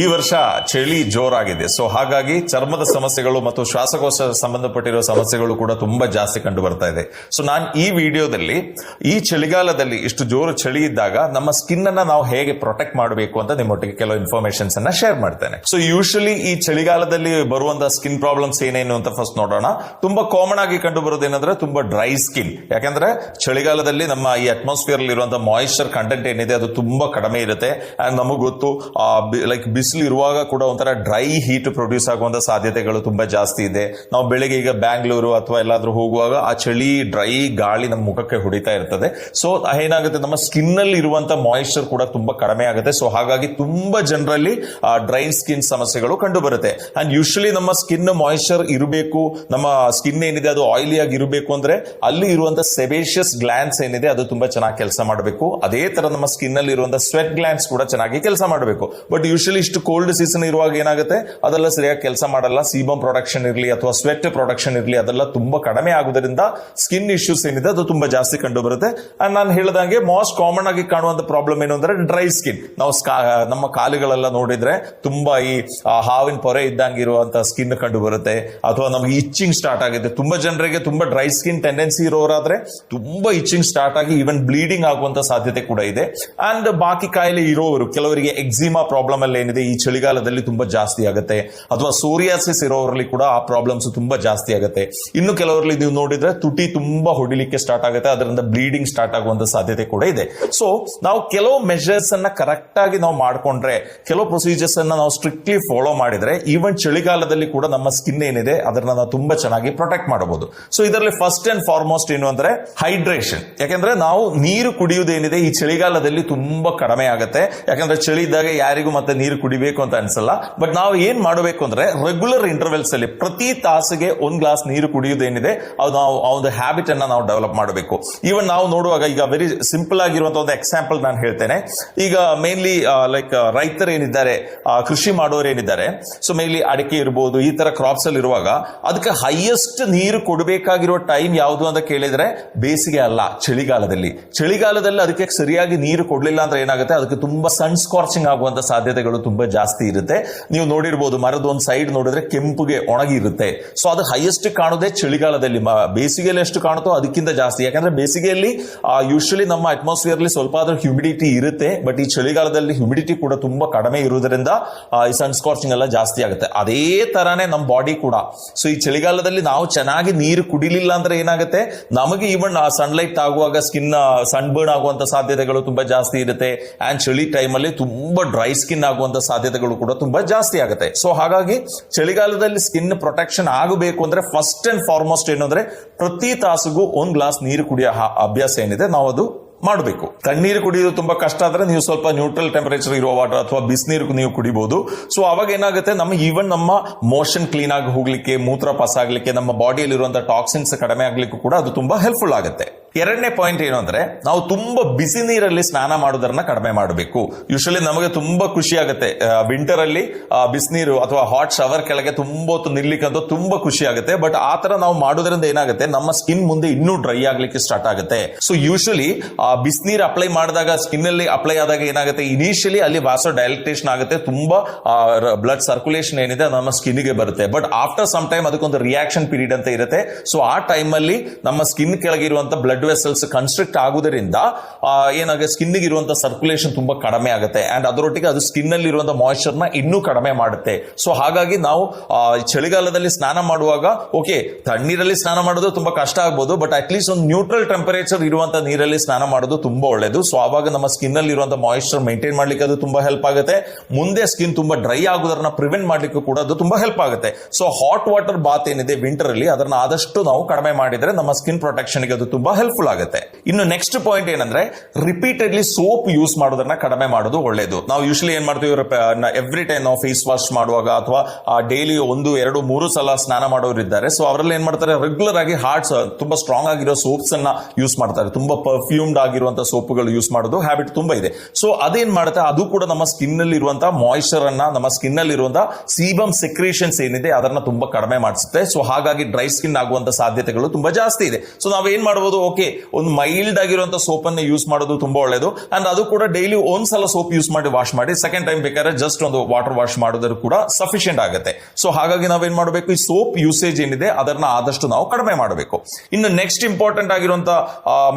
ಈ ವರ್ಷ ಚಳಿ ಜೋರಾಗಿದೆ. ಸೊ ಹಾಗಾಗಿ ಚರ್ಮದ ಸಮಸ್ಯೆಗಳು ಮತ್ತು ಶ್ವಾಸಕೋಶ ಸಂಬಂಧಪಟ್ಟಿರುವ ಸಮಸ್ಯೆಗಳು ಕೂಡ ತುಂಬಾ ಜಾಸ್ತಿ ಕಂಡು ಬರ್ತಾ ಇದೆ. ಸೊ ನಾನು ಈ ವಿಡಿಯೋದಲ್ಲಿ ಈ ಚಳಿಗಾಲದಲ್ಲಿ ಇಷ್ಟು ಜೋರು ಚಳಿ ಇದ್ದಾಗ ನಮ್ಮ ಸ್ಕಿನ್ ಅನ್ನ ನಾವು ಹೇಗೆ ಪ್ರೊಟೆಕ್ಟ್ ಮಾಡಬೇಕು ಅಂತ ನಿಮ್ಮೊಟ್ಟಿಗೆ ಕೆಲವು ಇನ್ಫಾರ್ಮೇಶನ್ಸ್ ಅನ್ನ ಶೇರ್ ಮಾಡ್ತೇನೆ. ಸೊ ಯೂಶಲಿ ಈ ಚಳಿಗಾಲದಲ್ಲಿ ಬರುವಂತಹ ಸ್ಕಿನ್ ಪ್ರಾಬ್ಲಮ್ಸ್ ಏನೇನು ಅಂತ ಫಸ್ಟ್ ನೋಡೋಣ. ತುಂಬಾ ಕಾಮನ್ ಆಗಿ ಕಂಡು ಬರೋದೇನಂದ್ರೆ ತುಂಬಾ ಡ್ರೈ ಸ್ಕಿನ್ ಯಾಕಂದ್ರೆ ಚಳಿಗಾಲದಲ್ಲಿ ನಮ್ಮ ಈ ಅಟ್ಮಾಸ್ಫಿಯರ್ ಇರುವಂತಹ ಮಾಯಿಶ್ಚರ್ ಕಂಟೆಂಟ್ ಏನಿದೆ ಅದು ತುಂಬಾ ಕಡಿಮೆ ಇರುತ್ತೆ. ಅಂಡ್ ನಮಗೆ ಗೊತ್ತು ಲೈಕ್ ಬಿಸಿಲು ಇರುವಾಗ ಕೂಡ ಒಂಥರ ಡ್ರೈ ಹೀಟ್ ಪ್ರೊಡ್ಯೂಸ್ ಆಗುವಂತ ಸಾಧ್ಯತೆಗಳು ತುಂಬಾ ಜಾಸ್ತಿ ಇದೆ. ನಾವು ಬೆಳಿಗ್ಗೆ ಈಗ ಬ್ಯಾಂಗ್ಳೂರು ಅಥವಾ ಎಲ್ಲಾದ್ರೂ ಹೋಗುವಾಗ ಆ ಚಳಿ ಡ್ರೈ ಗಾಳಿ ನಮ್ಮ ಮುಖಕ್ಕೆ ಹೊಡಿತಾ ಇರ್ತದೆ. ಸೊ ಏನಾಗುತ್ತೆ? ನಮ್ಮ ಸ್ಕಿನ್ ಅಲ್ಲಿ ಇರುವಂತ ಮಾಯಿಶ್ಚರ್ ಕೂಡ ತುಂಬಾ ಕಡಿಮೆ ಆಗುತ್ತೆ. ಸೊ ಹಾಗಾಗಿ ತುಂಬಾ ಜನರಲ್ಲಿ ಡ್ರೈ ಸ್ಕಿನ್ ಸಮಸ್ಯೆಗಳು ಕಂಡು ಬರುತ್ತೆ ಅಂಡ್ ಯೂಶಲಿ ನಮ್ಮ ಸ್ಕಿನ್ ಮಾಯಿಶ್ಚರ್ ಇರಬೇಕು. ನಮ್ಮ ಸ್ಕಿನ್ ಏನಿದೆ ಅದು ಆಯಿಲಿ ಆಗಿ ಇರಬೇಕು ಅಂದ್ರೆ ಅಲ್ಲಿ ಇರುವಂತ ಸೆಬೇಷಿಯಸ್ ಗ್ಲಾನ್ಸ್ ಏನಿದೆ ಅದು ತುಂಬಾ ಚೆನ್ನಾಗಿ ಕೆಲಸ ಮಾಡಬೇಕು. ಅದೇ ತರ ನಮ್ಮ ಸ್ಕಿನ್ ಅಲ್ಲಿ ಇರುವಂತಹ ಸ್ವೆಟ್ ಗ್ಲಾನ್ಸ್ ಕೂಡ ಚೆನ್ನಾಗಿ ಕೆಲಸ ಮಾಡಬೇಕು. ಬಟ್ ಯೂಶಲಿ ಇಷ್ಟು ಕೋಲ್ಡ್ ಸೀಸನ್ ಇರುವಾಗ ಏನಾಗುತ್ತೆ? ಅದೆಲ್ಲ ಸರಿಯಾಗಿ ಕೆಲಸ ಮಾಡಲ್ಲ. ಸೀಬಮ್ ಪ್ರೊಡಕ್ಷನ್ ಇರಲಿ ಅಥವಾ ಸ್ವೆಟ್ ಪ್ರೊಡಕ್ಷನ್ ಇರಲಿ, ಅದೆಲ್ಲ ತುಂಬಾ ಕಡಿಮೆ ಆಗುವುದರಿಂದ ಸ್ಕಿನ್ ಇಶ್ಯೂಸ್ ಏನಿದೆ, ಅದು ತುಂಬಾ ಜಾಸ್ತಿ ಕಂಡು ಬರುತ್ತೆ ಅಂಡ್ ನಾನು ಹೇಳಿದಂಗೆ ಮೋಸ್ಟ್ ಕಾಮನ್ ಆಗಿ ಕಾಣುವಂತ ಪ್ರಾಬ್ಲಮ್ ಏನು ಅಂದ್ರೆ ಡ್ರೈ ಸ್ಕಿನ್ ನಾವು ನಮ್ಮ ಕಾಲುಗಳೆಲ್ಲ ನೋಡಿದ್ರೆ ತುಂಬಾ ಈ ಹಾವಿನ ಪೊರೆ ಇದ್ದಂಗೆ ಇರುವಂತ ಸ್ಕಿನ್ ಕಂಡು ಬರುತ್ತೆ ಅಥವಾ ನಮಗೆ ಇಚ್ಚಿಂಗ್ ಸ್ಟಾರ್ಟ್ ಆಗುತ್ತೆ. ತುಂಬಾ ಜನರಿಗೆ ತುಂಬಾ ಡ್ರೈ ಸ್ಕಿನ್ ಟೆಂಡೆನ್ಸಿ ಇರೋರಾದ್ರೆ ತುಂಬಾ ಇಚ್ಚಿಂಗ್ ಸ್ಟಾರ್ಟ್ ಆಗಿ ಈವನ್ ಬ್ಲೀಡಿಂಗ್ ಆಗುವಂತ ಸಾಧ್ಯತೆ ಕೂಡ ಇದೆ. ಅಂಡ್ ಬಾಕಿ ಕಾಯಿಲೆ ಇರೋರು, ಕೆಲವರಿಗೆ ಎಕ್ಸಿಮಾ ಪ್ರಾಬ್ಲಮ್ ಅಲ್ಲಿ ಏನಿದೆ, ಈ ಚಳಿಗಾಲದಲ್ಲಿ ತುಂಬಾ ಜಾಸ್ತಿ ಆಗುತ್ತೆ. ಅಥವಾ ಸೋರಿಯಾಸಿಸ್ ಇರೋರಲ್ಲಿ ಕೂಡ ಆ ಪ್ರಾಬ್ಲಮ್ಸ್ ತುಂಬಾ ಜಾಸ್ತಿ ಆಗುತ್ತೆ. ಇನ್ನು ಕೆಲವರಲ್ಲಿ ನೀವು ನೋಡಿದ್ರೆ ತುಟಿ ತುಂಬಾ ಹೊಡಿಲಿಕ್ಕೆ ಸ್ಟಾರ್ಟ್ ಆಗುತ್ತೆ. ಅದರಿಂದ ಬ್ಲೀಡಿಂಗ್ ಸ್ಟಾರ್ಟ್ ಆಗುವಂತ ಸಾಧ್ಯತೆ ಕೂಡ ಇದೆ. ಸೊ ನಾವು ಕೆಲವು ಮೆಷರ್ಸ್ ಅನ್ನ ಕರೆಕ್ಟ್ ಆಗಿ ನಾವು ಮಾಡ್ಕೊಂಡ್ರೆ, ಕೆಲವು ಪ್ರೊಸೀಜರ್ಸ್ ಅನ್ನ ನಾವು ಸ್ಟ್ರಿಕ್ಟ್ಲಿ ಫಾಲೋ ಮಾಡಿದ್ರೆ ಈವನ್ ಚಳಿಗಾಲದಲ್ಲಿ ಕೂಡ ನಮ್ಮ ಸ್ಕಿನ್ ಏನಿದೆ, ಅದನ್ನ ನಾವು ತುಂಬಾ ಚೆನ್ನಾಗಿ ಪ್ರೊಟೆಕ್ಟ್ ಮಾಡಬಹುದು. ಸೊ ಇದರಲ್ಲಿ ಫಸ್ಟ್ ಅಂಡ್ ಫಾರ್ಮೋಸ್ಟ್ ಏನು ಅಂದ್ರೆ ಹೈಡ್ರೇಷನ್ ಯಾಕಂದ್ರೆ ನಾವು ನೀರು ಕುಡಿಯುವುದೇನಿದೆ, ಈ ಚಳಿಗಾಲದಲ್ಲಿ ತುಂಬಾ ಕಡಿಮೆ ಆಗುತ್ತೆ. ಯಾಕಂದ್ರೆ ಚಳಿ ಇದ್ದಾಗ ಯಾರಿಗೂ ಮತ್ತೆ ನೀರು ಕುಡಿಬೇಕು ಅಂತ ಅನ್ಸಲ್ಲ. ಬಟ್ ನಾವು ಏನ್ ಮಾಡಬೇಕು ಅಂದ್ರೆ ರೆಗ್ಯುಲರ್ ಇಂಟರ್ವೆಲ್ಸ್ ಅಲ್ಲಿ ಪ್ರತಿ ತಾಸಿಗೆ ಒಂದ್ ಗ್ಲಾಸ್ ನೀರು ಕುಡಿಯೋದೇನಿದೆ ಅದು ನಾವು, ಆ ಒಂದು ಹ್ಯಾಬಿಟ್ ಅನ್ನ ನಾವು ಡೆವಲಪ್ ಮಾಡಬೇಕು. ಈವನ್ ನಾವು ನೋಡುವಾಗ ಈಗ ವೆರಿ ಸಿಂಪಲ್ ಆಗಿರುವಂತಹ ಒಂದು ಎಕ್ಸಾಂಪಲ್ ನಾನು ಹೇಳ್ತೇನೆ. ಈಗ ಮೇನ್ಲಿ ಲೈಕ್ ರೈತರು ಏನಿದ್ದಾರೆ ಕೃಷಿ ಮಾಡೋರು ಏನಿದ್ದಾರೆ ಸೊ ಮೇನ್ಲಿ ಅಡಿಕೆ ಇರ್ಬೋದು, ಈ ತರ ಕ್ರಾಪ್ಸ್ ಅಲ್ಲಿ ಇರುವಾಗ ಅದಕ್ಕೆ ಹೈಯೆಸ್ಟ್ ನೀರು ಕೊಡಬೇಕಾಗಿರೋ ಟೈಮ್ ಯಾವುದು ಅಂತ ಕೇಳಿದ್ರೆ ಬೇಸಿಗೆ ಅಲ್ಲ, ಚಳಿಗಾಲದಲ್ಲಿ. ಚಳಿಗಾಲದಲ್ಲಿ ಅದಕ್ಕೆ ಸರಿಯಾಗಿ ನೀರು ಕೊಡ್ಲಿಲ್ಲ ಅಂದ್ರೆ ಏನಾಗುತ್ತೆ? ಅದಕ್ಕೆ ತುಂಬಾ ಸನ್ ಸ್ಕಾರ್ಚಿಂಗ್ ಆಗುವಂತ ಸಾಧ್ಯತೆಗಳು ತುಂಬಾ ಜಾಸ್ತಿ ಇರುತ್ತೆ. ನೀವು ನೋಡಿರ್ಬೋದು, ಮರದ ಒಂದು ಸೈಡ್ ನೋಡಿದ್ರೆ ಕೆಂಪುಗೆ ಒಣಗಿರುತ್ತೆ. ಸೊ ಅದು ಹೈಯೆಸ್ಟ್ ಕಾಣೋದೇ ಚಳಿಗಾಲದಲ್ಲಿ. ಬೇಸಿಗೆಯಲ್ಲಿ ಎಷ್ಟು ಕಾಣುತ್ತೋ ಅದಕ್ಕಿಂತ ಜಾಸ್ತಿ. ಯಾಕಂದ್ರೆ ಬೇಸಿಗೆಯಲ್ಲಿ ಯೂಶಲಿ ನಮ್ಮ ಅಟ್ಮಾಸ್ಫಿಯರ್ ಅಲ್ಲಿ ಸ್ವಲ್ಪ ಆದ್ರೂ ಹ್ಯೂಮಿಡಿಟಿ ಇರುತ್ತೆ ಬಟ್ ಈ ಚಳಿಗಾಲದಲ್ಲಿ ಹ್ಯೂಮಿಡಿಟಿ ಕೂಡ ತುಂಬಾ ಕಡಿಮೆ ಇರುವುದರಿಂದ ಈ ಸನ್ ಸ್ಕಾರ್ಚಿಂಗ್ ಎಲ್ಲ ಜಾಸ್ತಿ ಆಗುತ್ತೆ. ಅದೇ ತರಾನೇ ನಮ್ಮ ಬಾಡಿ ಕೂಡ. ಸೊ ಈ ಚಳಿಗಾಲದಲ್ಲಿ ನಾವು ಚೆನ್ನಾಗಿ ನೀರು ಕುಡಿಲಿಲ್ಲ ಅಂದ್ರೆ ಏನಾಗುತ್ತೆ? ನಮಗೆ ಈವನ್ ಸನ್ಲೈಟ್ ಆಗುವಾಗ ಸ್ಕಿನ್ ಸನ್ಬರ್ನ್ ಆಗುವಂತ ಸಾಧ್ಯತೆಗಳು ತುಂಬಾ ಜಾಸ್ತಿ ಇರುತ್ತೆ. ಅಂಡ್ ಚಳಿ ಟೈಮಲ್ಲಿ ತುಂಬಾ ಡ್ರೈ ಸ್ಕಿನ್ ಆಗುವಂತ ಸಾಧ್ಯತೆಗಳು ಕೂಡ ತುಂಬಾ ಜಾಸ್ತಿ ಆಗುತ್ತೆ. ಸೊ ಹಾಗಾಗಿ ಚಳಿಗಾಲದಲ್ಲಿ ಸ್ಕಿನ್ ಪ್ರೊಟೆಕ್ಷನ್ ಆಗಬೇಕು ಅಂದ್ರೆ ಫಸ್ಟ್ ಅಂಡ್ ಫಾರ್ಮೋಸ್ಟ್ ಏನು ಅಂದ್ರೆ ಪ್ರತಿ ತಾಸಿಗೂ ಒಂದ್ ಗ್ಲಾಸ್ ನೀರು ಕುಡಿಯೋ ಅಭ್ಯಾಸ ಏನಿದೆ ನಾವು ಅದು ಮಾಡಬೇಕು. ತಣ್ಣೀರು ಕುಡಿಯೋದು ತುಂಬಾ ಕಷ್ಟ ಆದ್ರೆ ನೀವು ಸ್ವಲ್ಪ ನ್ಯೂಟ್ರಲ್ ಟೆಂಪರೇಚರ್ ಇರುವ ವಾಟರ್ ಅಥವಾ ಬಿಸಿನೀರು ನೀವು ಕುಡಿಬಹುದು ಸೊ ಅವಾಗ ಏನಾಗುತ್ತೆ? ನಮ್ಮ ಈವನ್ ನಮ್ಮ ಮೋಷನ್ ಕ್ಲೀನ್ ಆಗಿ ಹೋಗ್ಲಿಕ್ಕೆ, ಮೂತ್ರ ಪಾಸ್ ಆಗ್ಲಿಕ್ಕೆ, ನಮ್ಮ ಬಾಡಿಯಲ್ಲಿರುವಂತಹ ಟಾಕ್ಸಿನ್ಸ್ ಕಡಿಮೆ ಆಗ್ಲಿಕ್ಕೂ ಕೂಡ ಅದು ತುಂಬಾ ಹೆಲ್ಪ್ಫುಲ್ ಆಗುತ್ತೆ. ಎರಡನೇ ಪಾಯಿಂಟ್ ಏನು ಅಂದ್ರೆ, ನಾವು ತುಂಬಾ ಬಿಸಿ ನೀರಲ್ಲಿ ಸ್ನಾನ ಮಾಡೋದನ್ನ ಕಡಿಮೆ ಮಾಡಬೇಕು. ಯೂಶಲಿ ನಮಗೆ ತುಂಬಾ ಖುಷಿ ಆಗುತ್ತೆ. ವಿಂಟರ್ ಅಲ್ಲಿ ಬಿಸಿನೀರು ಅಥವಾ ಹಾಟ್ ಶವರ್ ಕೆಳಗೆ ತುಂಬಾ ಹೊತ್ತು ನಿಲ್ಲಿಕ್ಕಂತ ತುಂಬಾ ಖುಷಿ ಆಗುತ್ತೆ. ಬಟ್ ಆ ತರ ನಾವು ಮಾಡೋದ್ರಿಂದ ಏನಾಗುತ್ತೆ, ನಮ್ಮ ಸ್ಕಿನ್ ಮುಂದೆ ಇನ್ನೂ ಡ್ರೈ ಆಗ್ಲಿಕ್ಕೆ ಸ್ಟಾರ್ಟ್ ಆಗುತ್ತೆ. ಸೊ ಯೂಶಲಿ ಬಿಸಿನೀರು ಅಪ್ಲೈ ಮಾಡಿದಾಗ ಸ್ಕಿನ್ ಅಲ್ಲಿ ಅಪ್ಲೈ ಆದಾಗ ಏನಾಗುತ್ತೆ ಇನಿಷಿಯಲಿ ಅಲ್ಲಿ ವಾಸೋ ಡೈಲೆಕ್ಟೇಷನ್ ಆಗುತ್ತೆ. ತುಂಬಾ ಬ್ಲಡ್ ಸರ್ಕ್ಯುಲೇಷನ್ ಏನಿದೆ ನಮ್ಮ ಸ್ಕಿನ್ಗೆ ಬರುತ್ತೆ. ಬಟ್ ಆಫ್ಟರ್ ಸಮ್ ಟೈಮ್ ಅದಕ್ಕೊಂದು ರಿಯಾಕ್ಷನ್ ಪೀರಿಯಡ್ ಅಂತ ಇರುತ್ತೆ. ಸೊ ಆ ಟೈಮ್ ಅಲ್ಲಿ ನಮ್ಮ ಸ್ಕಿನ್ ಕೆಳಗಿರುವಂತ ಬ್ಲಡ್ ವೆಸಲ್ಸ್ ಕನ್ಸ್ಟ್ರಿಕ್ಟ್ ಆಗುವುದರಿಂದ ಆ, ಏನಾಗುತ್ತೆ ಸ್ಕಿನ್ ಇರುವಂತ ಸರ್ಕ್ಯುಲೇಷನ್ ತುಂಬಾ ಕಡಿಮೆ ಆಗುತ್ತೆ. ಅಂಡ್ ಅದರೊಟ್ಟಿಗೆ ಅದು ಸ್ಕಿನ್ ಅಲ್ಲಿ ಇರುವಂತ ನ ಇನ್ನೂ ಕಡಿಮೆ ಮಾಡುತ್ತೆ. ಸೊ ಹಾಗಾಗಿ ನಾವು ಚಳಿಗಾಲದಲ್ಲಿ ಸ್ನಾನ ಮಾಡುವಾಗ ಓಕೆ ತಣ್ಣೀರಲ್ಲಿ ಸ್ನಾನ ಮಾಡೋದು ತುಂಬಾ ಕಷ್ಟ ಆಗ್ಬೋದು ಬಟ್ ಅಟ್ಲೀಸ್ಟ್ ಒಂದು ನ್ಯೂಟ್ರಲ್ ಟೆಂಪರೇಚರ್ ಇರುವಂತ ನೀರಲ್ಲಿ ಸ್ನಾನ ಮಾಡೋದು ತುಂಬಾ ಒಳ್ಳೇದು. ಸೊ ಆವಾಗ ನಮ್ಮ ಸ್ಕಿನ್ ಅಲ್ಲಿ ಇರುವಂತ ಮಾಯಿಶ್ಚರ್ ಮೇಂಟೈನ್ ಮಾಡ್ಲಿಕ್ಕೆ ಅದು ತುಂಬಾ ಹೆಲ್ಪ್ ಆಗುತ್ತೆ. ಮುಂದೆ ಸ್ಕಿನ್ ತುಂಬಾ ಡ್ರೈ ಆಗೋದನ್ನ ಪ್ರಿವೆಂಟ್ ಮಾಡ್ಲಿಕ್ಕೂ ಕೂಡ ಅದು ತುಂಬಾ ಹೆಲ್ಪ್ ಆಗುತ್ತೆ. ಸೊ ಹಾಟ್ ವಾಟರ್ ಬಾತ್ ಏನಿದೆ ವಿಂಟರ್ ಅಲ್ಲಿ ಅದನ್ನ ಆದಷ್ಟು ನಾವು ಕಡಿಮೆ ಮಾಡಿದ್ರೆ ನಮ್ಮ ಸ್ಕಿನ್ ಪ್ರೊಟೆಕ್ಷನ್ಗೆ ಅದು ತುಂಬಾ ಹೆಲ್ಪ್ಫುಲ್ ಆಗುತ್ತೆ. ಇನ್ನು ನೆಕ್ಸ್ಟ್ ಪಾಯಿಂಟ್ ಏನಂದ್ರೆ ರಿಪೀಟೆಡ್ಲಿ ಸೋಪ್ ಯೂಸ್ ಮಾಡೋದನ್ನ ಕಡಿಮೆ ಮಾಡೋದು ಒಳ್ಳೇದು. ನಾವು ಯೂಶಲಿ ಏನ್ ಮಾಡ್ತೀವಿ ಎವ್ರಿ ಟೈಮ್ ನಾವು ಫೇಸ್ ವಾಶ್ ಮಾಡುವಾಗ ಅಥವಾ ಡೈಲಿ ಒಂದು, ಎರಡು, ಮೂರು ಸಲ ಸ್ನಾನ ಮಾಡೋರು ಇದ್ದಾರೆ. ಸೊ ಅವರಲ್ಲಿ ಏನ್ ಮಾಡ್ತಾರೆ ರೆಗ್ಯುಲರ್ ಆಗಿ ಹಾರ್ಟ್ಸ್ ತುಂಬಾ ಸ್ಟ್ರಾಂಗ್ ಆಗಿರೋ ಸೋಪ್ಸ್ ಅನ್ನ ಯೂಸ್ ಮಾಡ್ತಾರೆ. ತುಂಬಾ ಪರ್ಫ್ಯೂಮ್ಡ್ ಆಗಿರುವಂತಹ ಸೋಪ್ಗಳು ಯೂಸ್ ಮಾಡೋದು ಹ್ಯಾಬಿಟ್ ತುಂಬಾ ಇದೆ. ಸೊ ಅದೇನ್ ಮಾಡುತ್ತೆ, ಅದು ಕೂಡ ನಮ್ಮ ಸ್ಕಿನ್ ಅಲ್ಲಿ ಇರುವಂತಹ ಮಾಯಿಶ್ಚರ್ ಅನ್ನ, ನಮ್ಮ ಸ್ಕಿನ್ ಅಲ್ಲಿ ಇರುವಂತಹ ಸೀಬಮ್ ಸೆಕ್ರೇಷನ್ಸ್ ಏನಿದೆ, ಅದನ್ನ ತುಂಬಾ ಕಡಿಮೆ ಮಾಡಿಸುತ್ತೆ. ಸೊ ಹಾಗಾಗಿ ಡ್ರೈ ಸ್ಕಿನ್ ಆಗುವಂತ ಸಾಧ್ಯತೆಗಳು ತುಂಬಾ ಜಾಸ್ತಿ ಇದೆ. ಸೊ ನಾವೇನ್ ಮಾಡಬಹುದು ಓಕೆ, ಒಂದು ಮೈಲ್ಡ್ ಆಗಿರುವಂತ ಸೋಪ್ ಅನ್ನು ಯೂಸ್ ಮಾಡೋದು ತುಂಬಾ ಒಳ್ಳೇದು. ಅಂಡ್ ಅದು ಕೂಡ ಡೈಲಿ ಒಂದ್ಸಲ ಸೋಪ್ ಯೂಸ್ ಮಾಡಿ ವಾಶ್ ಮಾಡಿ ಸೆಕೆಂಡ್ ಟೈಮ್ ಬೇಕಾದ್ರೆ ಜಸ್ಟ್ ಒಂದು ವಾಟರ್ ವಾಶ್ ಮಾಡೋದ್ರೂ ಕೂಡ ಸಫಿಶಿಯಂಟ್ ಆಗುತ್ತೆ. ಸೊ ಹಾಗಾಗಿ ನಾವೇನ್ ಮಾಡಬೇಕು? ಈ ಸೋಪ್ ಯೂಸೇಜ್ ಏನಿದೆ, ಅದನ್ನ ಆದಷ್ಟು ನಾವು ಕಡಿಮೆ ಮಾಡಬೇಕು. ಇನ್ನು ನೆಕ್ಸ್ಟ್ ಇಂಪಾರ್ಟೆಂಟ್ ಆಗಿರುವಂತ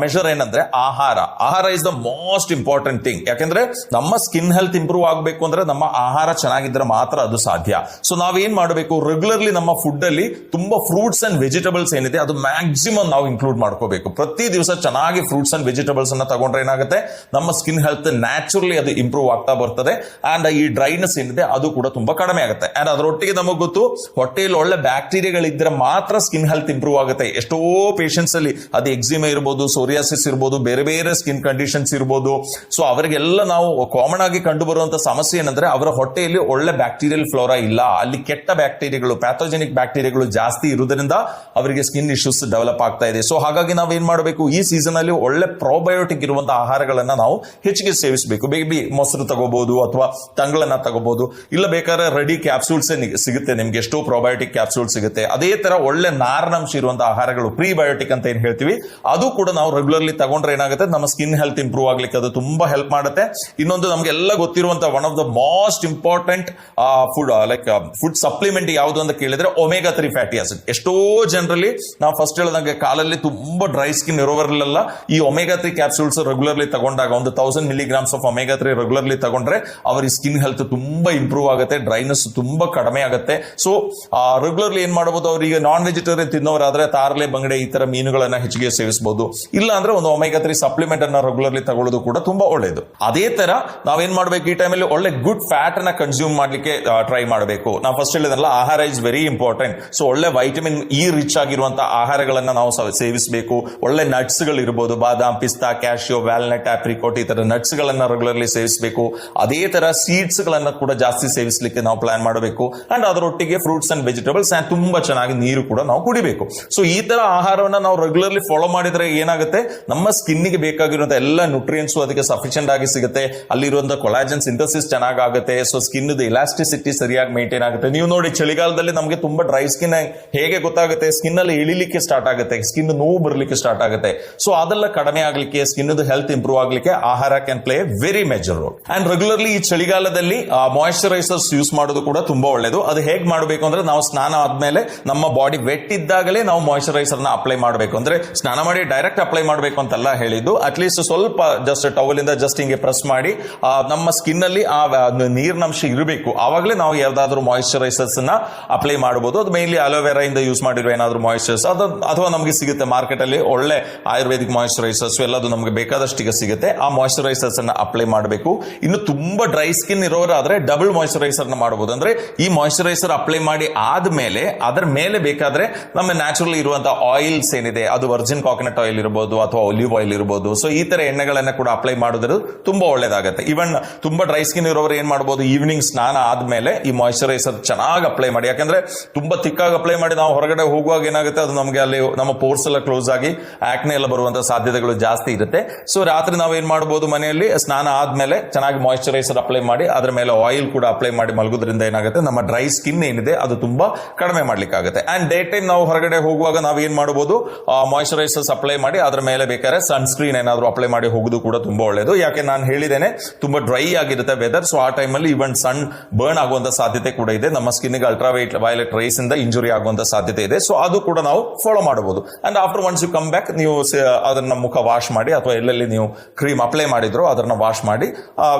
ಮೆಷರ್ ಏನಂದ್ರೆ ಆಹಾರ. ಆಹಾರ is the most important thing ಯಾಕಂದ್ರೆ ನಮ್ಮ ಸ್ಕಿನ್ ಹೆಲ್ತ್ ಇಂಪ್ರೂವ್ ಆಗಬೇಕು ಅಂದ್ರೆ ನಮ್ಮ ಆಹಾರ ಚೆನ್ನಾಗಿದ್ರೆ ಮಾತ್ರ ಅದು ಸಾಧ್ಯ. ಸೊ ನಾವೇನ್ ಮಾಡಬೇಕು? ರೆಗ್ಯುಲರ್ಲಿ ನಮ್ಮ ಫುಡ್ ಅಲ್ಲಿ ತುಂಬಾ ಫ್ರೂಟ್ಸ್ ಅಂಡ್ ವೆಜಿಟೇಬಲ್ಸ್ ಏನಿದೆ, ಅದು ಮ್ಯಾಕ್ಸಿಮಮ್ ನಾವು ಇನ್ಕ್ಲೂಡ್ ಮಾಡ್ಕೋಬೇಕು. ಪ್ರತಿ ದಿವಸ ಚೆನ್ನಾಗಿ ಫ್ರೂಟ್ಸ್ ಅಂಡ್ ವೆಜಿಟೇಬಲ್ಸ್ ಅನ್ನ ತಗೊಂಡ್ರೆ ಏನಾಗುತ್ತೆ? ನಮ್ಮ ಸ್ಕಿನ್ ಹೆಲ್ತ್ ನ್ಯಾಚುರಲಿ ಅದು ಇಂಪ್ರೂವ್ ಆಗ್ತಾ ಬರ್ತದೆ. ಅಂಡ್ ಈ ಡ್ರೈನೆಸ್ ಏನಿದೆ, ಅದು ಕೂಡ ತುಂಬಾ ಕಡಿಮೆ ಆಗುತ್ತೆ. ಅಂಡ್ ಅದರೊಟ್ಟಿಗೆ ನಮಗೆ ಗೊತ್ತು ಹೊಟ್ಟೆಯಲ್ಲಿ ಒಳ್ಳೆ ಬ್ಯಾಕ್ಟೀರಿಯಾಗಳಿದ್ರೆ ಮಾತ್ರ ಸ್ಕಿನ್ ಹೆಲ್ತ್ ಇಂಪ್ರೂವ್ ಆಗುತ್ತೆ. ಎಷ್ಟೋ ಪೇಷಂಟ್ಸ್ ಅಲ್ಲಿ ಅದು ಎಕ್ಸಿಮಾ ಇರ್ಬೋದು ಸೋರಿಯಾಸಿಸ್ ಇರ್ಬೋದು, ಬೇರೆ ಬೇರೆ ಸ್ಕಿನ್ ಕಂಡೀಷನ್ಸ್ ಇರ್ಬೋದು. ಸೊ ಅವರಿಗೆಲ್ಲ ನಾವು ಕಾಮನ್ ಆಗಿ ಕಂಡು ಬರುವಂತ ಸಮಸ್ಯೆ ಏನಂದ್ರೆ, ಅವರ ಹೊಟ್ಟೆಯಲ್ಲಿ ಒಳ್ಳೆ ಬ್ಯಾಕ್ಟೀರಿಯಲ್ ಫ್ಲೋರಾ ಇಲ್ಲ. ಅಲ್ಲಿ ಕೆಟ್ಟ ಬ್ಯಾಕ್ಟೀರಿಯಾಗಳು ಪ್ಯಾಥೋಜೆನಿಕ್ ಬ್ಯಾಕ್ಟೀರಿಯಾಗಳು ಜಾಸ್ತಿ ಇರುವುದರಿಂದ ಅವರಿಗೆ ಸ್ಕಿನ್ ಇಶ್ಯೂಸ್ ಡೆವಲಪ್ ಆಗ್ತಾ ಇದೆ. ಸೊ ಹಾಗಾಗಿ ನಾವು ಏನ್ ಮಾಡಬೇಕು. ಈ ಸೀಸನ್ ಅಲ್ಲಿ ಒಳ್ಳೆ ಪ್ರೊಬಯೋಟಿಕ್ ಇರುವಂತಹ ಆಹಾರಗಳನ್ನ ನಾವು ಹೆಚ್ಚಿಗೆ ಸೇವಿಸಬೇಕು. ಬೇಬಿ ಮೊಸರು ತಗೋಬಹುದು ಅಥವಾ ತಂಗಳನ್ನ ತಗೋಬಹುದು ಇಲ್ಲ ಬೇಕಾದ್ರೆ ರೆಡಿ ಕ್ಯಾಪ್ಸೂಲ್ಸ್ ಸಿಗುತ್ತೆ ನಿಮ್ಗೆ? ಎಷ್ಟೋ ಪ್ರೊಬಯೋಟಿಕ್ ಕ್ಯಾಪ್ಸೂಲ್ ಸಿಗುತ್ತೆ. ಅದೇ ತರ ಒಳ್ಳೆ ನಾರಿನಂಶ ಇರುವಂತಹ ಆಹಾರಗಳು ಪ್ರೀಬಯೋಟಿಕ್ ಅಂತ ಏನ್ ಹೇಳ್ತೀವಿ, ಅದು ಕೂಡ ನಾವು ರೆಗ್ಯುಲರ್ಲಿ ತಗೊಂಡ್ರೆ ಏನಾಗುತ್ತೆ? ನಮ್ಮ ಸ್ಕಿನ್ ಹೆಲ್ತ್ ಇಂಪ್ರೂವ್ ಆಗ್ಲಿಕ್ಕೆ ಅದು ತುಂಬಾ ಹೆಲ್ಪ್ ಮಾಡುತ್ತೆ. ಇನ್ನೊಂದು ನಮ್ಗೆಲ್ಲ ಗೊತ್ತಿರುವಂತ one of the most important food like food supplement ಯಾವುದು ಅಂತ ಕೇಳಿದ್ರೆ ಒಮೆಗಾ ತ್ರೀ ಫ್ಯಾಟಿ ಆಸಿಡ್ ಎಷ್ಟೋ ಜನರಲ್ಲಿ ನಾವು ಫಸ್ಟ್ ಹೇಳಿದಂಗೆ ಕಾಲಲ್ಲಿ ತುಂಬಾ ಡ್ರೈ ಸ್ಕಿನ್ ಇರೋವರೆಲ್ಲ ಈ ಒಮೆಗಾ ತ್ರೀ ಕ್ಯಾಪ್ಸೂಲ್ಸ್ ರೆಗ್ಯುಲರ್ಲಿ ತಗೊಂಡಾಗ ಒಂದು thousand milligrams of omega three regularly ತಗೊಂಡ್ರೆ ಅವ್ರ ಸ್ಕಿನ್ ಹೆಲ್ತ್ ತುಂಬಾ ಇಂಪ್ರೂವ್ ಆಗುತ್ತೆ ಡ್ರೈನೆಸ್ ತುಂಬಾ ಕಡಿಮೆ ಆಗುತ್ತೆ. ಸೊ ರೆಗ್ಯುಲರ್ಲಿ ಏನ್ ಮಾಡಬಹುದು ಅವರಿಗೆ ನಾನ್ ವೆಜಿಟೇರಿಯನ್ ತಿನ್ನೋರಾದ್ರೆ ತಾರ್ಲೆ ಬಂಗಡೆ ಈ ತರ ಮೀನುಗಳನ್ನ ಹೆಚ್ಚಿಗೆ ಸೇವಿಸಬಹುದು ಇಲ್ಲ ಅಂದ್ರೆ ಒಂದು ಒಮೆಗಾ ತ್ರೀ ಸಪ್ಲಿಮೆಂಟ್ ಅನ್ನ ರೆಗ್ಯುಲರ್ಲಿ ತಗೊಳ್ಳೋದು ಕೂಡ ತುಂಬಾ ಒಳ್ಳೇದು. ಅದೇ ತರ ನಾವೇನ್ ಮಾಡ್ಬೇಕು? ಈ ಟೈಮಲ್ಲಿ ಒಳ್ಳೆ ಗುಡ್ ಫ್ಯಾಟ್ ಅನ್ನ ಕನ್ಸ್ಯೂಮ್ ಮಾಡ್ಲಿಕ್ಕೆ ಟ್ರೈ ಮಾಡಬೇಕು. ನಾವು ಫಸ್ಟ್ ಹೇಳಿದ್ರಲ್ಲ ಆಹಾರ ಇಸ್ ವೆರಿ ಇಂಪಾರ್ಟೆಂಟ್ ಸೊ ಒಳ್ಳೆ ವೈಟಮಿನ್ ಇ ರಿಚ್ ಆಗಿರುವಂತಹ ಆಹಾರಗಳನ್ನ ನಾವು ಸೇವಿಸಬೇಕು. ಒಳ್ಳೆ ನಟ್ಸ್ಗಳು ಇರ್ಬೋದು, ಬಾದಾಮ್, ಪಿಸ್ತಾ ಕ್ಯಾಶಿಯೋ ವ್ಯಾಲ್ನಟ್ ಆಪ್ರಿಕೋಟ್ ಈ ತರ ನಟ್ಸ್ ಗಳನ್ನ ರೆಗ್ಯುಲರ್ಲಿ ಸೇವಿಸಬೇಕು. ಅದೇ ತರ ಸೀಡ್ಸ್ ಗಳನ್ನ ಕೂಡ ಜಾಸ್ತಿ ಸೇವಿಸಲಿಕ್ಕೆ ನಾವು ಪ್ಲಾನ್ ಮಾಡಬೇಕು. ಅಂಡ್ ಅದರೊಟ್ಟಿಗೆ ಫ್ರೂಟ್ಸ್ ಅಂಡ್ ವೆಜಿಟೇಬಲ್ಸ್ ಅಂಡ್ ತುಂಬಾ ಚೆನ್ನಾಗಿ ನೀರು ಕೂಡ ನಾವು ಕುಡಿಬೇಕು. ಸೊ ಈ ತರ ಆಹಾರವನ್ನ ನಾವು ರೆಗ್ಯುಲರ್ಲಿ ಫಾಲೋ ಮಾಡಿದ್ರೆ ಏನಾಗುತ್ತೆ? ನಮ್ಮ ಸ್ಕಿನ್ಗೆ ಬೇಕಾಗಿರುವಂತಹ ಎಲ್ಲ ನ್ಯೂಟ್ರಿಯನ್ಸ್ ಅದಕ್ಕೆ ಸಫಿಷಿಯಂಟ್ ಆಗಿ ಸಿಗುತ್ತೆ. ಅಲ್ಲಿರುವಂತಹ ಕೊಲಾಜನ್ ಸಿಂಥಸಿಸ್ ಚೆನ್ನಾಗುತ್ತೆ ಸೊ ಸ್ಕಿನ್ ಇಲಾಸ್ಟಿಸಿಟಿ ಸರಿಯಾಗಿ ಮೇಂಟೈನ್ ಆಗುತ್ತೆ. ನೀವು ನೋಡಿ, ಚಳಿಗಾಲದಲ್ಲಿ ನಮಗೆ ತುಂಬಾ ಡ್ರೈ ಸ್ಕಿನ್ ಹೇಗೆ ಗೊತ್ತಾಗುತ್ತೆ? ಸ್ಕಿನ್ ಅಲ್ಲಿ ಇಳಿಲಿಕ್ಕೆ ಸ್ಟಾರ್ಟ್ ಆಗುತ್ತೆ. ಸ್ಕಿನ್ ನೋವು ಬರಲಿಕ್ಕೆ ಸ್ಟಾರ್ಟ್ ಆಗುತ್ತೆ ಸೊ ಅದೆಲ್ಲ ಕಡಿಮೆ ಆಗ್ಲಿಕ್ಕೆ ಸ್ಕಿನ್ ಹೆಲ್ತ್ ಇಂಪ್ರೂವ್ ಆಗ್ಲಿಕ್ಕೆ ಆಹಾರ can play very major role and regularly ಈ ಚಳಿಗಾಲದಲ್ಲಿ ಮಾಯಶ್ಚರೈಸರ್ಸ್ ಯೂಸ್ ಮಾಡೋದು ಕೂಡ ತುಂಬಾ ಒಳ್ಳೇದು. ಅದು ಹೇಗೆ ಮಾಡಬೇಕು ಅಂದ್ರೆ, ನಾವು ಸ್ನಾನ ಆದ್ಮೇಲೆ ನಮ್ಮ ಬಾಡಿ ವೆಟ್ ಇದ್ದಾಗಲೇ ನಾವು ಮಾಯಶ್ಚರೈಸರ್ನ ನ ಅಪ್ಲೈ ಮಾಡಬೇಕು. ಅಂದ್ರೆ, ಸ್ನಾನ ಮಾಡಿ ಡೈರೆಕ್ಟ್ ಅಪ್ಲೈ ಮಾಡಬೇಕು ಅಂತೆಲ್ಲ ಹೇಳಿದ್ದು ಅಟ್ಲೀಸ್ಟ್ ಸ್ವಲ್ಪ ಜಸ್ಟ್ ಟವಲ್ ಇಂದ ಜಸ್ಟ್ ಹಿಂಗೆ ಪ್ರೆಸ್ ಮಾಡಿ ನಮ್ಮ ಸ್ಕಿನ್ ಅಲ್ಲಿ ಆ ನೀರಿನಂಶ ಇರಬೇಕು. ಆವಾಗಲೇ ನಾವು ಯಾವ್ದಾದ್ರು ಮಾಯಶ್ಚರೈಸರ್ಸ್ನ ಅಪ್ಲೈ ಮಾಡಬಹುದು ಅದು ಮೇನ್ಲಿ ಅಲೋವೆರಾ ಇಂದ ಯೂಸ್ ಮಾಡಿರೋ ಏನಾದ್ರು ಮಾಯಶ್ಚರೈಸರ್ ಅದು, ಅಥವಾ ನಮಗೆ ಸಿಗುತ್ತೆ ಮಾರ್ಕೆಟ್ ಅಲ್ಲಿ ಒಳ್ಳೆ ಆಯುರ್ವೇದಿಕ್ ಮಾಯಿಶ್ಚರೈಸರ್ಸ್ ಎಲ್ಲದು ನಮಗೆ ಬೇಕಾದಷ್ಟಿಗೆ ಸಿಗುತ್ತೆ. ಆ ಮಾಯಿಶ್ಚರೈಸರ್ಸ್ ಅನ್ನ ಅಪ್ಲೈ ಮಾಡಬೇಕು. ಇನ್ನು ತುಂಬಾ ಡ್ರೈ ಸ್ಕಿನ್ ಇರೋರಾದ್ರೆ ಡಬಲ್ ಮಾಯಿಶ್ಚರೈಸರ್ನ ಮಾಡಬಹುದು ಅಂದ್ರೆ ಈ ಮಾಯಿಶ್ಚರೈಸರ್ ಅಪ್ಲೈ ಮಾಡಿ ಆದ್ಮೇಲೆ ಅದರ ಮೇಲೆ ಬೇಕಾದ್ರೆ ನಮ್ಮ ನ್ಯಾಚುರಲ್ ಇರುವಂತಹ ಆಯಿಲ್ಸ್ ಏನಿದೆ, ಅದು ವರ್ಜಿನ್ ಕಾಕೋನಟ್ ಆಯಿಲ್ ಇರಬಹುದು ಅಥವಾ ಒಲಿವ್ ಆಯಿಲ್ ಇರಬಹುದು ಸೊ ಈ ತರ ಎಣ್ಣೆಗಳನ್ನ ಕೂಡ ಅಪ್ಲೈ ಮಾಡೋದ್ರ ತುಂಬಾ ಒಳ್ಳೇದಾಗುತ್ತೆ. ಇವನ್ ತುಂಬಾ ಡ್ರೈ ಸ್ಕಿನ್ ಇರೋರು ಏನ್ ಮಾಡಬಹುದು ಈವ್ನಿಂಗ್ ಸ್ನಾನ ಆದ್ಮೇಲೆ ಈ ಮಾಯಿಶ್ಚರೈಸರ್ ಚೆನ್ನಾಗಿ ಅಪ್ಲೈ ಮಾಡಿ. ಯಾಕಂದ್ರೆ ತುಂಬಾ ತಿಕ್ಕಾಗಿ ಅಪ್ಲೈ ಮಾಡಿ ನಾವು ಹೊರಗಡೆ ಹೋಗುವಾಗ ಏನಾಗುತ್ತೆ, ಅದು ನಮಗೆ ಅಲ್ಲಿ ನಮ್ಮ ಪೋರ್ಸ್ ಎಲ್ಲ ಕ್ಲೋಸ್ ಆಗಿ ಆಕ್ನೆ ಎಲ್ಲ ಬರುವಂತ ಸಾಧ್ಯತೆಗಳು ಜಾಸ್ತಿ ಇರುತ್ತೆ. ಸೊ ರಾತ್ರಿ ನಾವು ಏನ್ ಮಾಡಬಹುದು ಮನೆಯಲ್ಲಿ? ಸ್ನಾನ ಆದ್ಮೇಲೆ ಚೆನ್ನಾಗಿ ಮಾಯಿಶ್ಚರೈಸರ್ ಅಪ್ಲೈ ಮಾಡಿ, ಅದ್ರ ಮೇಲೆ ಆಯಿಲ್ ಕೂಡ ಅಪ್ಲೈ ಮಾಡಿ ಮಲಗೋದ್ರಿಂದ ಏನಾಗುತ್ತೆ? ನಮ್ಮ ಡ್ರೈ ಸ್ಕಿನ್ ಏನಿದೆ, ಅದು ತುಂಬಾ ಕಡಿಮೆ ಮಾಡ್ಲಿಕ್ಕಾಗುತ್ತೆ. ಅಂಡ್ ಡೇ ಟೈಮ್ ನಾವು ಹೊರಗಡೆ ಹೋಗುವಾಗ ನಾವು ಏನ್ ಮಾಡಬಹುದು ಮಾಯಿಶ್ಚರೈಸರ್ಸ್ ಅಪ್ಲೈ ಮಾಡಿ, ಅದರ ಮೇಲೆ ಬೇಕಾದ್ರೆ ಸನ್ಸ್ಕ್ರೀನ್ ಏನಾದರೂ ಅಪ್ಲೈ ಮಾಡಿ ಹೋಗುದು ಕೂಡ ತುಂಬಾ ಒಳ್ಳೇದು. ಯಾಕೆ ನಾನು ಹೇಳಿದ್ದೇನೆ, ತುಂಬಾ ಡ್ರೈ ಆಗಿರುತ್ತೆ ವೆದರ್ ಸೊ ಆ ಟೈಮಲ್ಲಿ ಈವನ್ ಸನ್ ಬರ್ನ್ ಆಗುವಂತ ಸಾಧ್ಯತೆ ಕೂಡ ಇದೆ. ನಮ್ಮ ಸ್ಕಿನ್ಗೆ ಅಲ್ಟ್ರಾ ವೈಟ್ ವೈಲೆಟ್ ರೈಸ್ ಇಂದ ಇಂಜುರಿ ಆಗುವಂತ ಸಾಧ್ಯತೆ ಇದೆ. ಸೊ ಅದು ಕೂಡ ನಾವು ಫಾಲೋ ಮಾಡಬಹುದು and after once you come back ನೀವು ಅದನ್ನ ಮುಖ ವಾಶ್ ಮಾಡಿ ಅಥವಾ ಎಲ್ಲೆಲ್ಲಿ ನೀವು ಕ್ರೀಮ್ ಅಪ್ಲೈ ಮಾಡಿದ್ರು ಅದನ್ನ ವಾಶ್ ಮಾಡಿ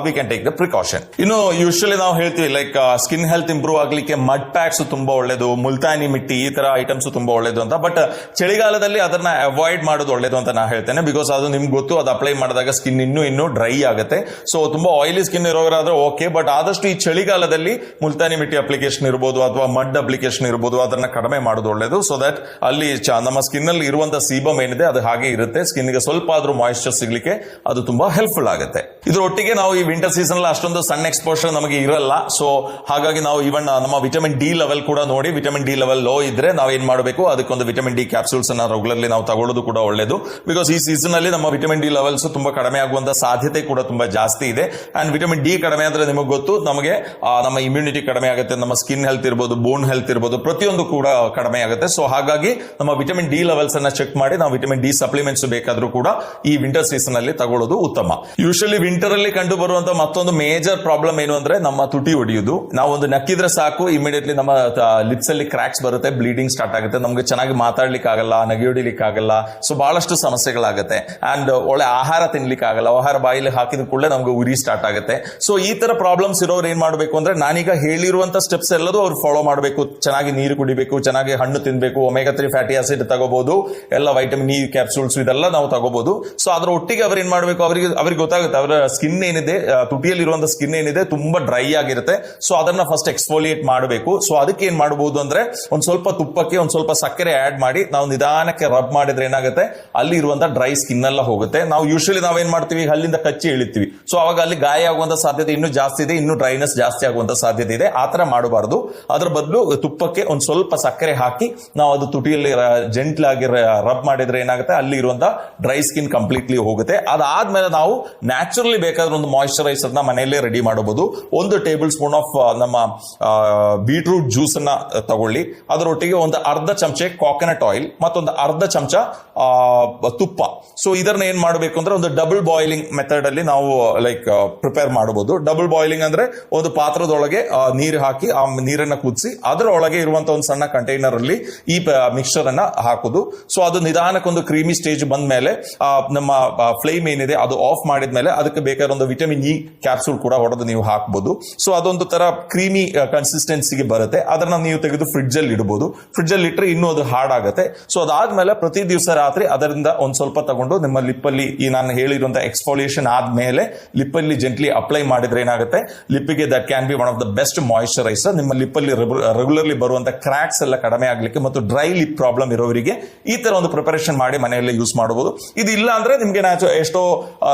we can take the precaution ಇನ್ನು ಯೂಶಲಿ ನಾವು ಹೇಳ್ತೀವಿ ಲೈಕ್ ಸ್ಕಿನ್ ಹೆಲ್ತ್ ಇಂಪ್ರೂವ್ ಆಗ್ಲಿಕ್ಕೆ ಮಡ್ ಪ್ಯಾಕ್ಸ್ ತುಂಬಾ ಒಳ್ಳೇದು, ಮುಲ್ತಾನಿ ಮಿಟ್ಟಿ ಈ ತರ ಐಟಮ್ಸ್ ತುಂಬಾ ಒಳ್ಳೇದು ಅಂತ. ಬಟ್ ಚಳಿಗಾಲದಲ್ಲಿ ಅದನ್ನ ಅವಾಯ್ಡ್ ಮಾಡೋದು ಒಳ್ಳೇದು ಅಂತ ನಾ ಹೇಳ್ತೇನೆ ಬಿಕಾಸ್ ಅದು ನಿಮ್ಗೆ ಗೊತ್ತು, ಅದು ಅಪ್ಲೈ ಮಾಡಿದಾಗ ಸ್ಕಿನ್ ಇನ್ನೂ ಇನ್ನೂ ಡ್ರೈ ಆಗುತ್ತೆ. ಸೊ ತುಂಬಾ ಆಯಿಲಿ ಸ್ಕಿನ್ ಇರೋರಾದ್ರೆ ಓಕೆ ಬಟ್ ಆದಷ್ಟು ಈ ಚಳಿಗಾಲದಲ್ಲಿ ಮುಲ್ತಾನಿ ಮಿಟ್ಟಿ ಅಪ್ಲಿಕೇಶನ್ ಇರ್ಬೋದು ಅಥವಾ ಮಡ್ ಅಪ್ಲಿಕೇಶನ್ ಇರ್ಬೋದು, ಅದನ್ನ ಕಡಿಮೆ ಮಾಡೋದು ಒಳ್ಳೇದು. ಸೊ ದಟ್ ಅಲ್ಲಿ ನಮ್ಮ ಸ್ಕಿನ್ ಅಲ್ಲಿ ಇರುವಂತ ಸೀಬಮ್ ಏನಿದೆ ಅದು ಹಾಗೆ ಇರುತ್ತೆ. ಸ್ಕಿನ್ಗೆ ಸ್ವಲ್ಪ ಆದ್ರೂ ಮಾಯಿಶ್ಚರ್ ಸಿಗ್ಲಿಕ್ಕೆ ಅದು ತುಂಬಾ ಹೆಲ್ಪ್ಫುಲ್ ಆಗುತ್ತೆ. ಇದ್ರ ಒಟ್ಟಿಗೆ ನಾವು ಈ ವಿಂಟರ್ ಸೀಸನ್ ಅಲ್ಲಿ ಅಷ್ಟೊಂದು ಸಣ್ಣ ಎಕ್ಸ್ಪೋಷರ್ ನಮಗೆ ಇರಲ್ಲ. ಸೊ ಹಾಗಾಗಿ ನಾವು ಇವನ್ ನಮ್ಮ ವಿಟಮಿನ್ ಡಿ ಲೆವೆಲ್ ಕೂಡ ನೋಡಿ ವಿಟಮಿನ್ ಡಿ ಲೆವೆಲ್ ಲೋ ಇದ್ರೆ ನಾವು ಏನ್ ಮಾಡಬೇಕು? ಅದಕ್ಕೊಂದು ವಿಟಮಿನ್ ಡಿ ಕ್ಯಾಪ್ಸೂಲ್ಸ್ ಅನ್ನ ರೆಗ್ಯುಲರ್ಲಿ ನಾವು ತಗೊಳ್ಳೋದು ಕೂಡ ಒಳ್ಳೇದು. ಬಿಕಾಸ್ ಈ ಸೀಸನ್ ಅಲ್ಲಿ ನಮ್ಮ ವಿಟಮಿನ್ ಡಿ ಲೆವೆಲ್ಸ್ ತುಂಬಾ ಕಡಿಮೆ ಆಗುವಂತ ಸಾಧ್ಯತೆ ಕೂಡ ತುಂಬಾ ಜಾಸ್ತಿ ಇದೆ. ಅಂಡ್ ವಿಟಮಿನ್ ಡಿ ಕಡಿಮೆ ಆದ್ರೆ ನಿಮಗೆ ಗೊತ್ತು, ನಮಗೆ ನಮ್ಮ ಇಮ್ಯುನಿಟಿ ಕಡಿಮೆ ಆಗುತ್ತೆ. ನಮ್ಮ ಸ್ಕಿನ್ ಹೆಲ್ತ್ ಇರ್ಬೋದು ಬೋನ್ ಹೆಲ್ತ್ ಇರ್ಬೋದು, ಪ್ರತಿಯೊಂದು ಕೂಡ ಕಡಿಮೆ ಆಗುತ್ತೆ. ಸೊ ಹಾಗಾಗಿ ನಮ್ಮ ವಿಟಮಿನ್ ಡಿ ಲೆವೆಲ್ಸ್ ಅನ್ನ ಚೆಕ್ ಮಾಡಿ ನಾವು ವಿಟಮಿನ್ ವಿಟಮಿನ್ ಡಿ ಸಪ್ಲಿಮೆಂಟ್ಸ್ ಬೇಕಾದ್ರೂ ಕೂಡ ಈ ವಿಂಟರ್ ಸೀಸನ್ ಅಲ್ಲಿ ತಗೊಳ್ಳೋದು ಉತ್ತಮ. ಯೂಶಲಿ ವಿಂಟರ್ ಅಲ್ಲಿ ಕಂಡು ಬರುವಂತ ಮತ್ತೊಂದು ಮೇಜರ್ ಪ್ರಾಬ್ಲಮ್ ಏನು ಅಂದ್ರೆ ನಮ್ಮ ತುಟಿ ಒಡೆಯುವುದು ನಾವು ಒಂದು ನಕ್ಕಿದ್ರೆ ಸಾಕು ಇಮಿಡಿಯೇಟ್ಲಿ ನಮ್ಮ ಲಿಪ್ಸ್ ಅಲ್ಲಿ ಕ್ರಾಕ್ಸ್ ಬರುತ್ತೆ ಬ್ಲೀಡಿಂಗ್ ಸ್ಟಾರ್ಟ್ ಆಗುತ್ತೆ. ನಮ್ಗೆ ಚೆನ್ನಾಗಿ ಮಾತಾಡ್ಲಿಕ್ಕೆ ಆಗಲ್ಲ ನಗೆ ಹೊಡಿಲಿಕ್ಕೆ ಆಗಲ್ಲ ಸೊ ಬಹಳಷ್ಟು ಸಮಸ್ಯೆಗಳಾಗುತ್ತೆ. ಅಂಡ್ ಒಳ್ಳೆ ಆಹಾರ ತಿನ್ಲಿಕ್ಕೆ ಆಗಲ್ಲ ಆಹಾರ ಬಾಯಿಲಿ ಹಾಕಿದ ಕೂಡಲೇ ನಮ್ಗೆ ಉರಿ ಸ್ಟಾರ್ಟ್ ಆಗುತ್ತೆ. ಸೊ ಈ ತರ ಪ್ರಾಬ್ಲಮ್ಸ್ ಇರೋರು ಏನ್ ಮಾಡಬೇಕು ಅಂದ್ರೆ ನಾನೀಗ ಹೇಳಿರುವಂತ ಸ್ಟೆಪ್ಸ್ ಎಲ್ಲದೂ ಅವ್ರು ಫಾಲೋ ಮಾಡಬೇಕು. ಚೆನ್ನಾಗಿ ನೀರು ಕುಡಿಬೇಕು, ಚೆನ್ನಾಗಿ ಹಣ್ಣು ತಿನ್ಬೇಕು ಒಮೆಗಾ ತ್ರೀ ಫ್ಯಾಟಿ ಆಸಿಡ್ ತಗೋಬಹುದು ಎಲ್ಲ ವೈಟಮಿನ್ ಇ ಕ್ಯಾಪ್ಸೂಲ್ಸ್ ಇದೆಲ್ಲ ನಾವು ತಗೋಬಹುದು ಸೊ ಅದರ ಒಟ್ಟಿಗೆ ಅವ್ರು ಏನ್ ಮಾಡಬೇಕು? ಅವರಿಗೆ, ಅವ್ರಿಗೆ ಗೊತ್ತಾಗುತ್ತೆ. ಅವರ ಸ್ಕಿನ್ ಏನಿದೆ ತುಟಿಯಲ್ಲಿ ತುಟಿಯಲ್ಲಿರುವಂತ ಸ್ಕಿನ್ ಏನಿದೆ, ತುಂಬಾ ಡ್ರೈ ಆಗಿರುತ್ತೆ. ಸೊ ಅದನ್ನ ಫಸ್ಟ್ ಎಕ್ಸ್ಫೋಲಿಯೇಟ್ ಮಾಡಬೇಕು. ಸೊ ಅದಕ್ಕೆ ಏನ್ ಮಾಡಬಹುದು ಅಂದ್ರೆ, ಒಂದ್ ಸ್ವಲ್ಪ ತುಪ್ಪಕ್ಕೆ, ಒಂದ್ ಸ್ವಲ್ಪ ಸಕ್ಕರೆ ಆಡ್ ಮಾಡಿ, ನಾವು ನಿಧಾನಕ್ಕೆ ರಬ್ ಮಾಡಿದ್ರೆ ಏನಾಗುತ್ತೆ? ಅಲ್ಲಿ ಇರುವಂತ ಡ್ರೈ ಸ್ಕಿನ್ ಎಲ್ಲ ಹೋಗುತ್ತೆ. ನಾವು ಯೂಶಲಿ ನಾವೇನ್ ಮಾಡ್ತೀವಿ? ಅಲ್ಲಿಂದ ಕಚ್ಚಿ ಇಳಿತೀವಿ. ಸೊ ಅವಾಗ ಅಲ್ಲಿ ಗಾಯ ಆಗುವಂತ ಸಾಧ್ಯತೆ ಇನ್ನೂ ಜಾಸ್ತಿ ಇದೆ, ಇನ್ನು ಡ್ರೈನೆಸ್ ಜಾಸ್ತಿ ಆಗುವಂತ ಸಾಧ್ಯತೆ ಇದೆ. ಆ ತರ ಮಾಡಬಾರ್ದು. ಅದ್ರ ಬದಲು ತುಪ್ಪಕ್ಕೆ ಒಂದ್ ಸ್ವಲ್ಪ ಸಕ್ಕರೆ ಹಾಕಿ, ನಾವು ಅದು ತುಟಿಯಲ್ಲಿ ಜೆಂಟ್ಲ್ ಆಗಿ ರಬ್ ಮಾಡಿದ್ರೆ ಏನಾಗುತ್ತೆ? ಅಲ್ಲಿ ಇರುವಂತ ಡ್ರೈ ಸ್ಕಿನ್ ಕಂಪ್ಲೀಟ್ಲಿ ಹೋಗುತ್ತೆ. ಅದಾದ್ಮೇಲೆ ನಾವು ನ್ಯಾಚುರಲಿ ಬೇಕಾದ್ರೆ ಒಂದು ಮಾಯಿಶ್ಚರೈಸರ್ನ ಮನೆಯಲ್ಲೇ ರೆಡಿ ಮಾಡಬಹುದು. ಒಂದು ಟೇಬಲ್ ಸ್ಪೂನ್ ಆಫ್ ನಮ್ಮ ಬೀಟ್ರೂಟ್ ಜ್ಯೂಸ್ ಅನ್ನ ತಗೊಳ್ಳಿ. ಅದರೊಟ್ಟಿಗೆ ಒಂದು ಅರ್ಧ ಚಮಚೆ ಕಾಕೋನಟ್ ಆಯಿಲ್ ಮತ್ತೊಂದು ಅರ್ಧ ಚಮಚ ತುಪ್ಪ. ಸೊ ಇದನ್ನ ಏನ್ ಮಾಡಬೇಕು ಅಂದ್ರೆ ಒಂದು ಡಬಲ್ ಬಾಯ್ಲಿಂಗ್ ಮೆಥಡ್ ಅಲ್ಲಿ ನಾವು ಲೈಕ್ ಪ್ರಿಪೇರ್ ಮಾಡಬಹುದು. ಡಬಲ್ ಬಾಯ್ಲಿಂಗ್ ಅಂದ್ರೆ ಒಂದು ಪಾತ್ರದೊಳಗೆ ನೀರು ಹಾಕಿ, ಆ, ನೀರನ್ನ ಕುದಿಸಿ, ಅದರೊಳಗೆ ಇರುವಂತ ಒಂದು ಸಣ್ಣ ಕಂಟೈನರ್ ಅಲ್ಲಿ ಈ ಮಿಕ್ಸ್ಚರ್ ಅನ್ನ ಹಾಕುದು. ಸೊ ಅದು ನಿಧಾನಕ್ಕೊಂದು ಕ್ರೀಮಿ ಸ್ಟೇಜ್ ಬಂದ ಮೇಲೆ ನಮ್ಮ ಫ್ಲೇಮ್ ಏನಿದೆ ಅದು ಆಫ್ ಮಾಡಿದ್ಮೇಲೆ ಅದಕ್ಕೆ ಬೇಕಾದ ಒಂದು ವಿಟಮಿನ್ ಇ ಕ್ಯಾಪ್ಸೂಲ್ ಕೂಡ ಹೊಡೆದು ನೀವು ಹಾಕಬಹುದು ಸೊ, ಅದೊಂದು ತರ ಕ್ರೀಮಿ ಕನ್ಸಿಸ್ಟೆನ್ಸಿಗೆ ಬರುತ್ತೆ. ಅದನ್ನ ನೀವು ತೆಗೆದು ಫ್ರಿಡ್ಜ್ ಅಲ್ಲಿ ಇಡಬಹುದು ಫ್ರಿಡ್ಜ್ ಅಲ್ಲಿ ಇಟ್ಟರೆ ಇನ್ನೂ ಅದು ಹಾರ್ಡ್ ಆಗುತ್ತೆ ಸೊ, ಅದಾದ್ಮೇಲೆ ಪ್ರತಿ ದಿವಸ ರಾತ್ರಿ ಅದರಿಂದ ಒಂದ್ ಸ್ವಲ್ಪ ತಗೊಂಡು ನಿಮ್ಮ ಲಿಪ್ಪಲ್ಲಿ ಈ ನಾನು ಹೇಳಿರುವಂತಹ ಎಕ್ಸ್ಫೋಲಿಯೇಷನ್ ಆದ್ಮೇಲೆ ಲಿಪ್ಪಲ್ಲಿ ಜೆಂಟ್ಲಿ ಅಪ್ಲೈ ಮಾಡಿದ್ರೆ ಏನಾಗುತ್ತೆ? ಲಿಪ್ಪಿಗೆ that can be one of the best moisturiser ನಿಮ್ಮ ಲಿಪ್ಪಲ್ಲಿ ರೆಗ್ಯುಲರ್ಲಿ ಬರುವಂತ ಕ್ರಾಕ್ಸ್ ಎಲ್ಲ ಕಡಿಮೆ ಆಗಲಿಕ್ಕೆ ಮತ್ತು ಡ್ರೈ ಲಿಪ್ ಪ್ರಾಬ್ಲಮ್ ಇರೋರಿಗೆ ಈ ತರ ಒಂದು ಪ್ರಿಪರೇಷನ್ ಮಾಡಿ ಮನೆಯಲ್ಲೇ ಯೂಸ್ ಮಾಡಬಹುದು. ಇದು ಇಲ್ಲ ಅಂದ್ರೆ ನಿಮ್ಗೆ ಎಷ್ಟೋ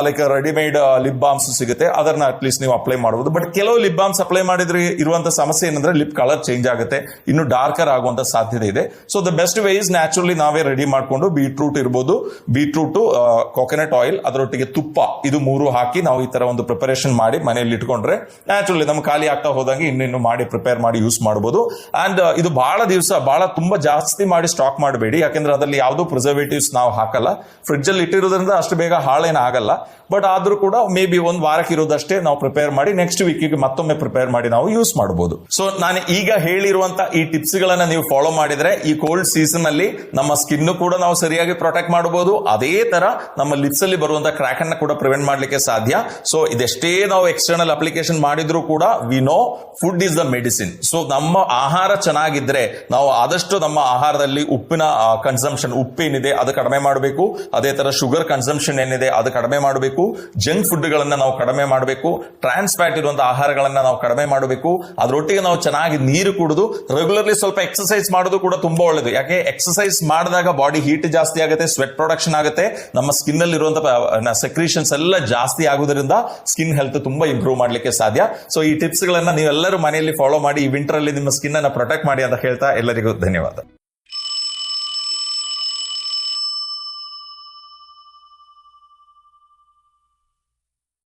ಲೈಕ್ ರೆಡಿಮೇಡ್ ಲಿಪ್ ಬಾಮ್ಸ್ ಸಿಗುತ್ತೆ. ಅದನ್ನ ಅಟ್ಲೀಸ್ಟ್ ನೀವು ಅಪ್ಲೈ ಮಾಡಬಹುದು. ಬಟ್ ಕೆಲವು ಲಿಪ್ ಬಾಮ್ಸ್ ಅಪ್ಲೈ ಮಾಡಿದ್ರೆ ಇರುವಂತ ಸಮಸ್ಯೆ ಏನಂದ್ರೆ ಲಿಪ್ ಕಲರ್ ಚೇಂಜ್ ಆಗುತ್ತೆ. ಇನ್ನು ಡಾರ್ಕರ್ ಆಗುವಂತ ಸಾಧ್ಯತೆ ಇದೆ. So the best way is naturally ನಾವೇ ರೆಡಿ ಮಾಡ್ಕೊಂಡು ಬೀಟ್ರೂಟ್ ಇರ್ಬೋದು. ಬೀಟ್ರೂಟ್ ಕೊಕೊನಟ್ ಆಯಿಲ್ ಅದರೊಟ್ಟಿಗೆ ತುಪ್ಪ, ಇದು ಮೂರು ಹಾಕಿ ನಾವು ಈ ತರ ಒಂದು ಪ್ರಿಪರೇಷನ್ ಮಾಡಿ ಮನೆಯಲ್ಲಿ ಇಟ್ಕೊಂಡ್ರೆ ನ್ಯಾಚುರಲಿ ನಮ್ಗೆ ಖಾಲಿ ಆಗ್ತಾ ಹೋದಂಗೆ ಇನ್ನಿನ್ನು ಮಾಡಿ ಪ್ರಿಪೇರ್ ಮಾಡಿ ಯೂಸ್ ಮಾಡಬಹುದು. ಅಂಡ್ ಇದು ಬಹಳ ದಿವಸ ಬಹಳ ತುಂಬಾ ಜಾಸ್ತಿ ಮಾಡಿ ಸ್ಟಾಕ್ ಮಾಡಬೇಡಿ. ಯಾಕಂದ್ರೆ ಅದರಲ್ಲಿ ಯಾವುದೋ ಪ್ರಿಸರ್ವೇಟಿವ್ಸ್ ನಾವು ಹಾಕಲ್ಲ. ಫ್ರಿಡ್ಜ್ ಅಲ್ಲಿ ಇಟ್ಟಿರೋದ್ರಿಂದ ಅಷ್ಟು ಬೇಗ ಹಾಳೇನ ಆಗಲ್ಲ. ಬಟ್ ಆದ್ರೂ ಕೂಡ ಮೇ ಬಿ ಒಂದ್ ವಾರಕ್ಕೆ ಇರೋದಷ್ಟೇ ನಾವು ಪ್ರಿಪೇರ್ ಮಾಡಿ ನೆಕ್ಸ್ಟ್ ವೀಕಿಗೆ ಮತ್ತೊಮ್ಮೆ ಪ್ರಿಪೇರ್ ಮಾಡಿ ನಾವು ಯೂಸ್ ಮಾಡಬಹುದು ಸೊ ನಾನು ಈಗ ಹೇಳಿರುವಂತ ಈ ಟಿಪ್ಸ್ ಗಳನ್ನ ನೀವು ಫಾಲೋ ಮಾಡಿದ್ರೆ ಈ ಕೋಲ್ಡ್ ಸೀಸನ್ ಅಲ್ಲಿ ನಮ್ಮ ಸ್ಕಿನ್ ಕೂಡ ನಾವು ಸರಿಯಾಗಿ ಪ್ರೊಟೆಕ್ಟ್ ಮಾಡಬಹುದು ಅದೇ ತರ ನಮ್ಮ ಲಿಪ್ಸ್ ಅಲ್ಲಿ ಬರುವಂತ ಕ್ರ್ಯಾಕ್ ಅನ್ನ ಕೂಡ ಪ್ರಿವೆಂಟ್ ಮಾಡ್ಲಿಕ್ಕೆ ಸಾಧ್ಯ. ಸೊ ಇದೆಷ್ಟೇ ನಾವು ಎಕ್ಸ್ಟರ್ನಲ್ ಅಪ್ಲಿಕೇಶನ್ ಮಾಡಿದ್ರು ಕೂಡ we know food is the medicine so ನಮ್ಮ ಆಹಾರ ಚೆನ್ನಾಗಿದ್ರೆ ನಾವು ಆದಷ್ಟು ನಮ್ಮ ಆಹಾರದಲ್ಲಿ ಉಪ್ಪಿನ ಕನ್ಸಂಪ್ಷನ್ ಉಪ್ಪೇನಿದೆ ಅದು ಕಡಿಮೆ ಮಾಡಬೇಕು. ಅದೇ ತರ ಶುಗರ್ ಕನ್ಸಂಪ್ಷನ್ ಏನಿದೆ ಅದು ಕಡಿಮೆ ಮಾಡಬೇಕು. ಜಂಕ್ ಫುಡ್ ಗಳನ್ನ ನಾವು ಕಡಿಮೆ ಮಾಡಬೇಕು. ಟ್ರಾನ್ಸ್ ಫ್ಯಾಟ್ ಇರುವಂತಹ ಆಹಾರಗಳನ್ನ ನಾವು ಕಡಿಮೆ ಮಾಡಬೇಕು. ಅದರೊಟ್ಟಿಗೆ ನಾವು ಚೆನ್ನಾಗಿ ನೀರು ಕುಡಿದು ರೆಗ್ಯುಲರ್ಲಿ ಸ್ವಲ್ಪ ಎಕ್ಸಸೈಸ್ ಮಾಡೋದು ಕೂಡ ತುಂಬಾ ಒಳ್ಳೇದು. ಯಾಕೆ? ಎಕ್ಸಸೈಸ್ ಮಾಡಿದಾಗ ಬಾಡಿ ಹೀಟ್ ಜಾಸ್ತಿ ಆಗುತ್ತೆ ಸ್ವೆಟ್ ಪ್ರೊಡಕ್ಷನ್ ಆಗುತ್ತೆ. ನಮ್ಮ ಸ್ಕಿನ್ ಅಲ್ಲಿ ಇರುವಂತಹ ಸೆಕ್ರೀಷನ್ಸ್ ಎಲ್ಲ ಜಾಸ್ತಿ ಆಗೋದ್ರಿಂದ ಸ್ಕಿನ್ ಹೆಲ್ತ್ ತುಂಬಾ ಇಂಪ್ರೂವ್ ಮಾಡ್ಲಿಕ್ಕೆ ಸಾಧ್ಯ. ಸೊ ಈ ಟಿಪ್ಸ್ ಗಳನ್ನ ನೀವೆಲ್ಲರೂ ಮನೆಯಲ್ಲಿ ಫಾಲೋ ಮಾಡಿ, ಈ ವಿಂಟರ್ ಅಲ್ಲಿ ನಿಮ್ಮ ಸ್ಕಿನ್ ಅನ್ನ ಪ್ರೊಟೆಕ್ಟ್ ಮಾಡಿ ಅಂತ ಹೇಳ್ತಾ ಎಲ್ಲರಿಗೂ ಧನ್ಯವಾದ.